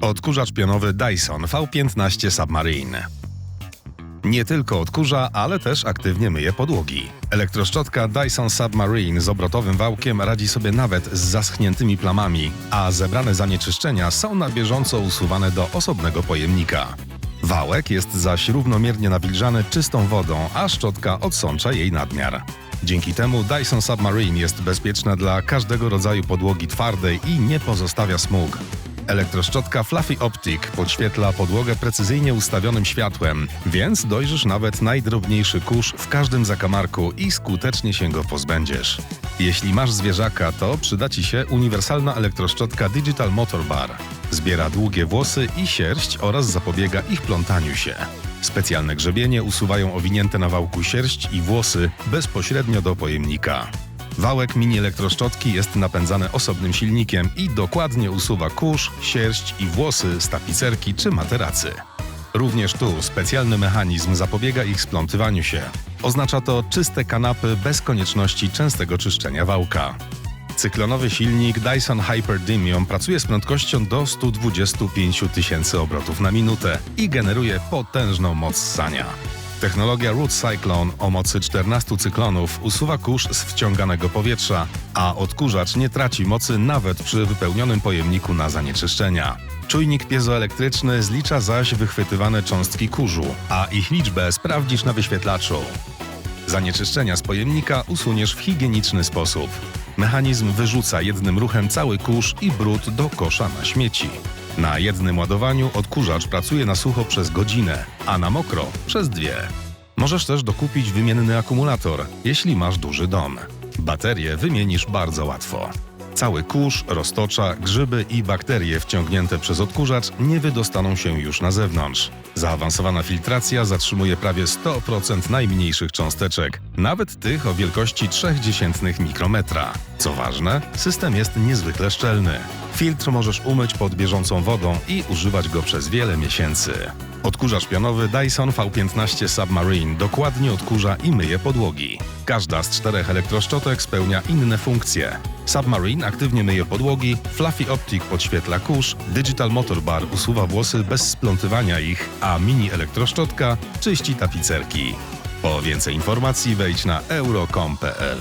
Odkurzacz pionowy Dyson V15 Submarine. Nie tylko odkurza, ale też aktywnie myje podłogi. Elektroszczotka Dyson Submarine z obrotowym wałkiem radzi sobie nawet z zaschniętymi plamami, a zebrane zanieczyszczenia są na bieżąco usuwane do osobnego pojemnika. Wałek jest zaś równomiernie nawilżany czystą wodą, a szczotka odsącza jej nadmiar. Dzięki temu Dyson Submarine jest bezpieczna dla każdego rodzaju podłogi twardej i nie pozostawia smug. Elektroszczotka Fluffy Optic podświetla podłogę precyzyjnie ustawionym światłem, więc dojrzysz nawet najdrobniejszy kurz w każdym zakamarku i skutecznie się go pozbędziesz. Jeśli masz zwierzaka, to przyda Ci się uniwersalna elektroszczotka Digital Motor Bar. Zbiera długie włosy i sierść oraz zapobiega ich plątaniu się. Specjalne grzebienie usuwają owinięte na wałku sierść i włosy bezpośrednio do pojemnika. Wałek mini elektroszczotki jest napędzany osobnym silnikiem i dokładnie usuwa kurz, sierść i włosy z tapicerki czy materacy. Również tu specjalny mechanizm zapobiega ich splątywaniu się. Oznacza to czyste kanapy bez konieczności częstego czyszczenia wałka. Cyklonowy silnik Dyson Hyperdymium pracuje z prędkością do 125 tysięcy obrotów na minutę i generuje potężną moc ssania. Technologia Root Cyclone o mocy 14 cyklonów usuwa kurz z wciąganego powietrza, a odkurzacz nie traci mocy nawet przy wypełnionym pojemniku na zanieczyszczenia. Czujnik piezoelektryczny zlicza zaś wychwytywane cząstki kurzu, a ich liczbę sprawdzisz na wyświetlaczu. Zanieczyszczenia z pojemnika usuniesz w higieniczny sposób. Mechanizm wyrzuca jednym ruchem cały kurz i brud do kosza na śmieci. Na jednym ładowaniu odkurzacz pracuje na sucho przez godzinę, a na mokro przez dwie. Możesz też dokupić wymienny akumulator, jeśli masz duży dom. Baterię wymienisz bardzo łatwo. Cały kurz, roztocza, grzyby i bakterie wciągnięte przez odkurzacz nie wydostaną się już na zewnątrz. Zaawansowana filtracja zatrzymuje prawie 100% najmniejszych cząsteczek, nawet tych o wielkości 0,3 mikrometra. Co ważne, system jest niezwykle szczelny. Filtr możesz umyć pod bieżącą wodą i używać go przez wiele miesięcy. Odkurzacz pionowy Dyson V15 Submarine dokładnie odkurza i myje podłogi. Każda z czterech elektroszczotek spełnia inne funkcje. Submarine aktywnie myje podłogi, Fluffy Optic podświetla kurz, Digital Motor Bar usuwa włosy bez splątywania ich, a mini elektroszczotka czyści tapicerki. Po więcej informacji wejdź na euro.com.pl.